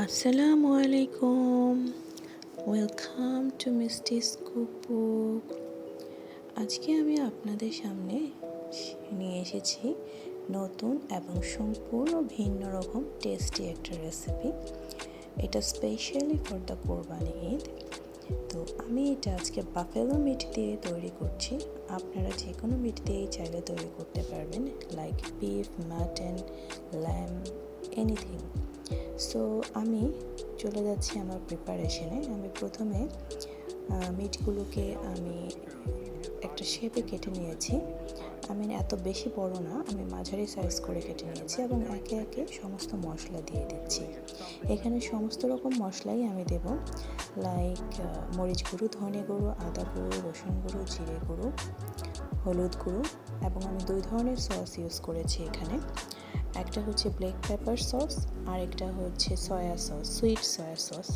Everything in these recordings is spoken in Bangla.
আসসালামু আলাইকুম। ওয়েলকাম টু মিস্টিস কুকবুক আজকে আমি আপনাদের সামনে নিয়ে এসেছি নতুন এবং সম্পূর্ণ ভিন্ন রকম টেস্টি একটা রেসিপি এটা স্পেশালি ফর দ্য কোরবানি ঈদ। তো আমি এটা আজকে বাফেলো মিট দিয়ে তৈরি করছি। আপনারা যে কোনো মিট দিয়েই চাইলে তৈরি করতে পারবেন like beef mutton lamb anything so আমি চলে যাচ্ছি আমার প্রিপারেশনে আমি প্রথমে মিটগুলোকে আমি একটা শেপে কেটে নিয়েছি। আমি এত বেশি বড় না, আমি মাঝারি সাইজ করে কেটে নিয়েছি এবং একে একে সমস্ত মশলা দিয়ে দিচ্ছি। এখানে সমস্ত রকম মশলাই আমি দেব লাইক মরিচ গুঁড়ো, ধনে গুঁড়ো, আদা গুঁড়ো, রসুন গুঁড়ো, জিরে গুঁড়ো, হলুদ গুঁড়ো এবং আমি দুই ধরনের সস ইউজ করেছি এখানে। একটা হচ্ছে ব্ল্যাক পেপার সস আর একটা হচ্ছে soya sauce sweet soya sauce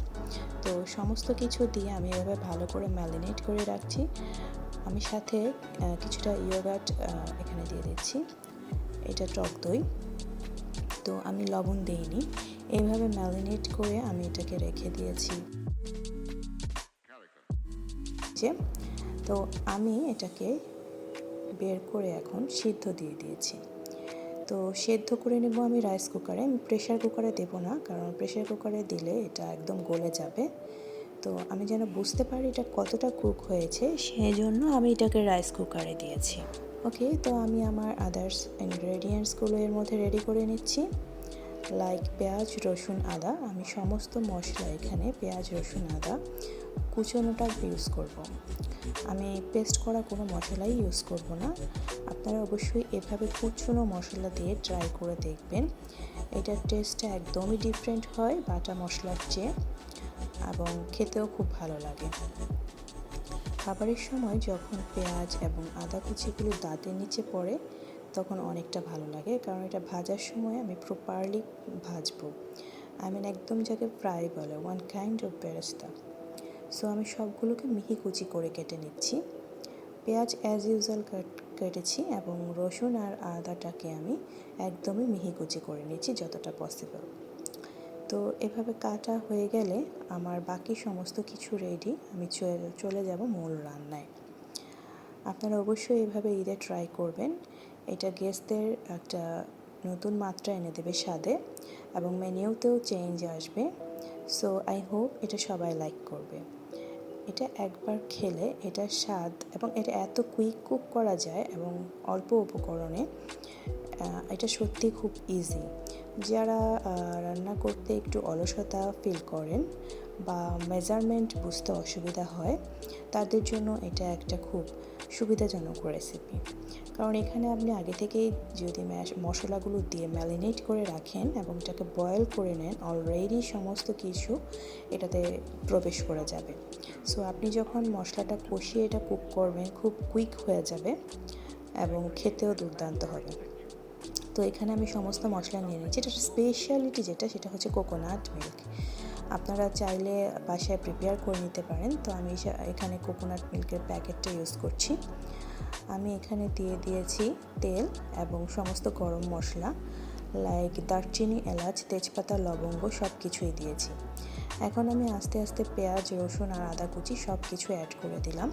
তো সমস্ত কিছু দিয়ে আমি এভাবে ভালো করে ম্যারিনেট করে রাখছি। আমি সাথে কিছুটা ইয়োগাট এখানে দিয়ে দিচ্ছি। এটা টক দই। তো আমি লবণ দিইনি। এইভাবে ম্যারিনেট করে আমি এটাকে রেখে দিয়েছি। যে, তো আমি এটাকে বের করে এখন সিদ্ধ দিয়ে দিয়েছি। তো সেদ্ধ করে নেব আমি রাইস কুকারে। আমি প্রেশার কুকারে দেব না, কারণ প্রেশার কুকারে দিলে এটা একদম গলে যাবে। তো আমি যেন বুঝতে পারি এটা কতটা কুক হয়েছে সেই জন্য আমি এটাকে রাইস কুকারে দিয়েছি। ওকে তো আমি আমার আদার্স ইনগ্রেডিয়েন্টসগুলো এর মধ্যে রেডি করে নিচ্ছি। লাইক পেঁয়াজ, রসুন, আদা, আমি সমস্ত মশলা এখানে পেঁয়াজ, রসুন, আদা কুচনোটা ইউজ করব। আমি পেস্ট করা কোনো মশলাই ইউজ করব না। আপনারা অবশ্যই এভাবে কুচনো মশলা দিয়ে ট্রাই করে দেখবেন। এটার টেস্টটা একদমই ডিফারেন্ট হয় বাটা মশলার চেয়ে। এবং খেতেও খুব ভালো লাগে। খাবারের সময় যখন পেঁয়াজ এবং আদা কুচিগুলো দাঁতের নিচে পড়ে, তখন অনেকটা ভালো লাগে। কারণ এটা ভাজার সময় আমি প্রপারলি ভাজবো। আই মিন একদম যাকে ফ্রাই বলে ওয়ান কাইন্ড অফ বেরেস্তা সো আমি সবগুলোকে মিহি কুচি করে কেটে নিচ্ছি। পেঁয়াজ অ্যাজ ইউজুয়াল কেটেছি এবং রসুন আর আদাটাকে আমি একদমই মিহি কুচি করে নিচ্ছি যতটা পসিবল তো এভাবে কাটা হয়ে গেলে আমার বাকি সমস্ত কিছু রেডি আমি চলে যাব মূল রান্নায়। আপনারা অবশ্যই এভাবে ঈদে ট্রাই করবেন। এটা গেস্টদের একটা নতুন মাত্রা এনে দেবে স্বাদে এবং মেনিউতেও চেঞ্জ আসবে। সো আই হোপ এটা সবাই লাইক করবে। এটা একবার খেলে এটা স্বাদ এবং এটা এত কুইক কুক করা যায় এবং অল্প উপকরণে এটা সত্যি খুব ইজি যারা রান্না করতে একটু অলসতা ফিল করেন বা মেজারমেন্ট বুঝতে অসুবিধা হয়, তাদের জন্য এটা একটা খুব সুবিধাজনক রেসিপি কারণ এখানে আপনি আগে থেকেই যদি মশলাগুলো দিয়ে ম্যারিনেট করে রাখেন এবং এটাকে বয়েল করে নেন অলরেডি সমস্ত কিছু এটাতে প্রবেশ করে যাবে। সো আপনি যখন মশলাটা কষিয়ে এটা কুক করবেন, খুব কুইক হয়ে যাবে এবং খেতেও দুর্দান্ত হবে। তো এখানে আমি সমস্ত মশলা নিয়ে নিচ্ছি। এটা স্পেশালিটি যেটা, সেটা হচ্ছে কোকোনাট মিল্ক আপনারা চাইলে বাসায় প্রিপেয়ার করে নিতে পারেন। তো আমি এখানে কোকোনাট মিল্কের প্যাকেটটা ইউজ করছি। আমি এখানে দিয়ে দিয়েছি তেল এবং সমস্ত গরম মশলা লাইক দারচিনি, এলাচ, তেজপাতা, লবঙ্গ সব কিছুই দিয়েছি। এখন আমি আস্তে আস্তে পেঁয়াজ, রসুন আর আদা কুচি সব কিছু অ্যাড করে দিলাম।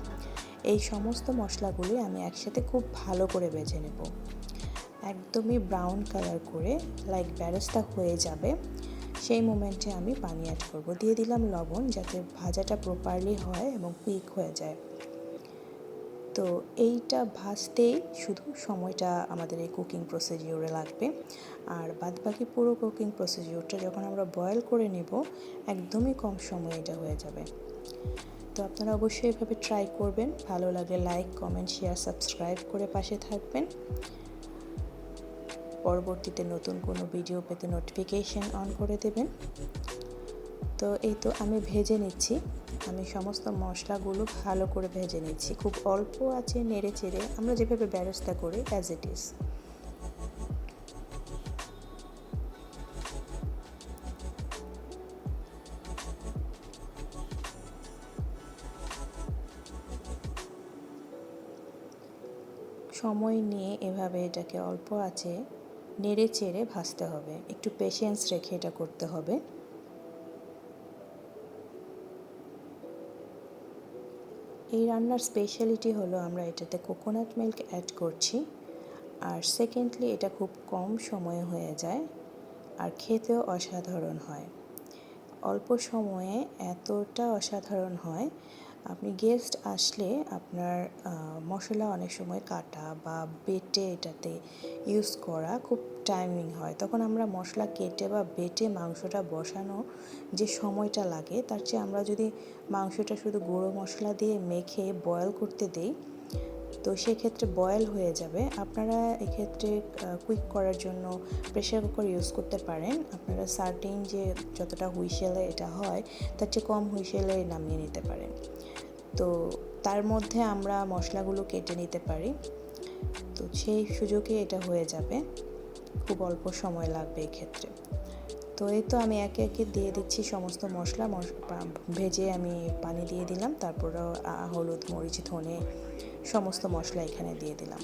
এই সমস্ত মশলাগুলি আমি একসাথে খুব ভালো করে বেজে নেব। একদমই ব্রাউন কালার করে লাইক ব্যারেস্তা হয়ে যাবে, সেই মোমেন্টে আমি পানি অ্যাড করব। দিয়ে দিলাম লবণ যাতে ভাজাটা প্রপারলি হয় এবং কুইক হয়ে যায়। তো এইটা ভাজতেই শুধু সময়টা আমাদের এই কুকিং প্রসিডিওরে লাগবে। আর বাদ বাকি পুরো কুকিং প্রসিডিওরটা যখন আমরা বয়েল করে নেব, একদমই কম সময়ে এটা হয়ে যাবে। তো আপনারা অবশ্যই এভাবে ট্রাই করবেন। ভালো লাগে লাইক কমেন্ট শেয়ার সাবস্ক্রাইব করে পাশে থাকবেন। পরবর্তীতে নতুন কোনো ভিডিও পেতে নোটিফিকেশন অন করে দেবেন। তো এই তো আমি ভেজে নিচ্ছি। আমি সমস্ত মশলাগুলো ভালো করে ভেজে নিচ্ছি। খুব অল্প আছে নেড়ে চেড়ে। আমরা যেভাবে ব্যবস্থা করি অ্যাজ ইট ইজ সময় নিয়ে এভাবে এটাকে অল্প আছে। নেড়ে চেড়ে ভাজতে হবে। একটু পেশেন্স রেখে এটা করতে হবে। এই রান্নার স্পেশালিটি হলো আমরা এটাতে কোকোনাট মিল্ক অ্যাড করছি। আর সেকেন্ডলি এটা খুব কম সময়ে হয়ে যায় আর খেতেও অসাধারণ হয়। অল্প সময়ে এতটা অসাধারণ হয় আপনি গেস্ট আসলে আপনার মশলা অনেক সময় কাটা বা বেটে এটাতে ইউজ করা খুব টাইমিং হয়। তখন আমরা মশলা কেটে বা বেটে মাংসটা বসানো যে সময়টা লাগে, তার চেয়ে আমরা যদি মাংসটা শুধু গুঁড়ো মশলা দিয়ে মেখে বয়েল করতে দিই তো সেক্ষেত্রে বয়েল হয়ে যাবে। আপনারা এক্ষেত্রে কুইক করার জন্য প্রেশার কুকার ইউজ করতে পারেন। আপনারা সার্টিন যে যতটা হুইসেলে এটা হয়, তার চেয়ে কম হুইসেলে নামিয়ে নিতে পারেন। তো তার মধ্যে আমরা মশলাগুলো কেটে নিতে পারি। তো সেই সুযোগে এটা হয়ে যাবে। খুব অল্প সময় লাগবে এক্ষেত্রে। তো এই তো আমি একে একে দিয়ে দিচ্ছি সমস্ত মশলা। ভেজে আমি পানি দিয়ে দিলাম। তারপর হলুদ, মরিচ, ধনে সমস্ত মশলা এখানে দিয়ে দিলাম।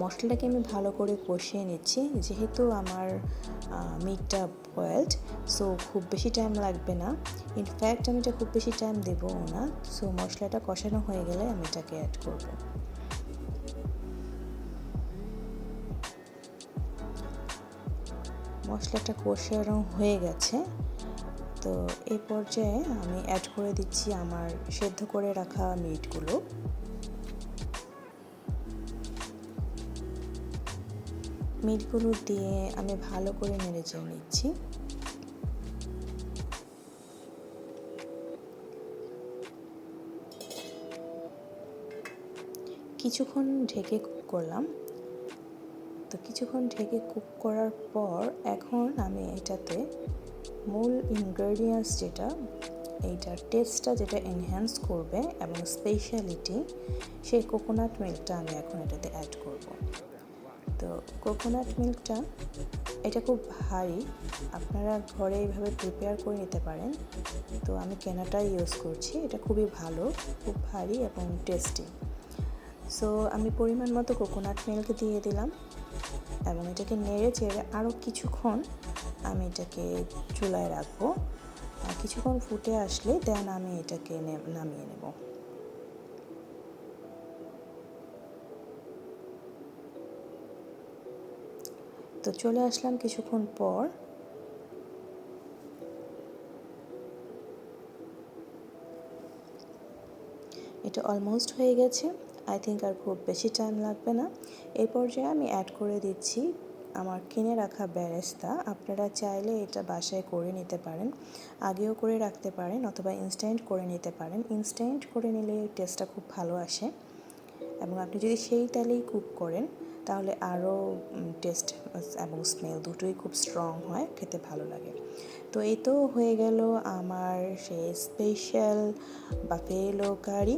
মশলাটাকে আমি ভালো করে কষিয়ে নিচ্ছি। যেহেতু আমার মিটটা বয়েলড সো খুব বেশি টাইম লাগবে না। ইনফ্যাক্ট আমি এটা খুব বেশি টাইম দেবো না। সো মশলাটা কষানো হয়ে গেলে আমি এটাকে অ্যাড করব। মশলাটা কষানো হয়ে গেছে। তো এই পর্যায়ে আমি অ্যাড করে দিচ্ছি আমার সেদ্ধ করে রাখা মিটগুলো মিটগুলো দিয়ে আমি ভালো করে নেড়ে নিচ্ছি। কিছুক্ষণ ঢেকে কুক করলাম। তো কিছুক্ষণ ঢেকে কুক করার পর এখন আমি এটাতে মূল ইনগ্রেডিয়েন্টস যেটা, এইটার টেস্টটা যেটা এনহ্যান্স করবে এবং স্পেশালিটি সেই কোকোনাট মিল্কটা আমি এখন এটাতে অ্যাড করব। তো কোকোনাট মিল্কটা এটা খুব ভারী। আপনারা ঘরে এইভাবে প্রিপেয়ার করে নিতে পারেন। তো আমি কেনাটাই ইউজ করছি। এটা খুবই ভালো, খুব ভারী এবং টেস্টি সো আমি পরিমাণ মতো কোকোনাট মিল্ক দিয়ে দিলাম এবং এটাকে নেড়ে চেড়ে আরও কিছুক্ষণ আমি এটাকে চুলায় রাখব। কিছুক্ষণ ফুটে আসলে দেন আমি এটাকে নামিয়ে নেব। তো চলে আসলাম কিছুক্ষণ পর। এটা অলমোস্ট হয়ে গেছে। আই থিঙ্ক আর খুব বেশি টাইম লাগবে না। এই পর্যায়ে আমি অ্যাড করে দিচ্ছি আমার কিনে রাখা ব্যারেস্তা আপনারা চাইলে এটা বাসায় করে নিতে পারেন, আগেও করে রাখতে পারেন অথবা ইনস্ট্যান্ট করে নিতে পারেন। ইনস্ট্যান্ট করে নিলে টেস্টটা খুব ভালো আসে। এবং আপনি যদি সেই তেলেই কুক করেন তাহলে আরও টেস্ট এবং স্মেল দুটোই খুব স্ট্রং হয়, খেতে ভালো লাগে। তো এই তো হয়ে গেল আমার সেই স্পেশাল বাফেলো কারি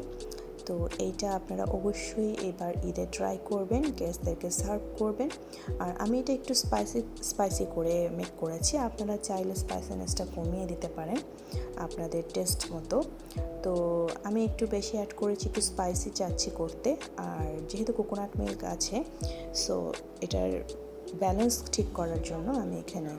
তো এইটা আপনারা অবশ্যই এবার ঈদে ট্রাই করবেন গেস্টদেরকে সার্ভ করবেন। আর আমি এটা একটু স্পাইসি স্পাইসি করে মেক করেছি। আপনারা চাইলে স্পাইসিনেসটা কমিয়ে দিতে পারেন আপনাদের টেস্ট মতো। তো আমি একটু বেশি অ্যাড করেছি, একটু স্পাইসি চাচ্ছি করতে। আর যেহেতু কোকোনাট মিল্ক আছে সো এটার ব্যালেন্স ঠিক করার জন্য আমি এখানে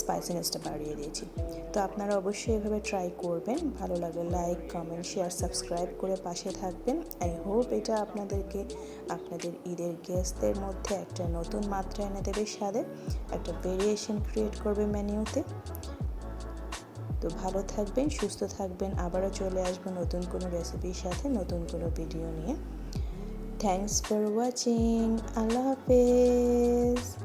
স্পাইসিনেসটা বাড়িয়ে দিয়েছি। তো আপনারা অবশ্যই এভাবে ট্রাই করবেন। ভালো লাগলে লাইক কমেন্ট শেয়ার সাবস্ক্রাইব করে পাশে থাকবেন। আই হোপ এটা আপনাদেরকে, আপনাদের ঈদের গেস্টদের মধ্যে একটা নতুন মাত্রা এনে দেবে স্বাদে। একটা ভেরিয়েশন ক্রিয়েট করবে মেনিউতে তো ভালো থাকবেন, সুস্থ থাকবেন। আবারও চলে আসব নতুন কোনো রেসিপির সাথে, নতুন কোনো ভিডিও নিয়ে। থ্যাংকস ফর ওয়াচিং আল্লাহ হাফেজ।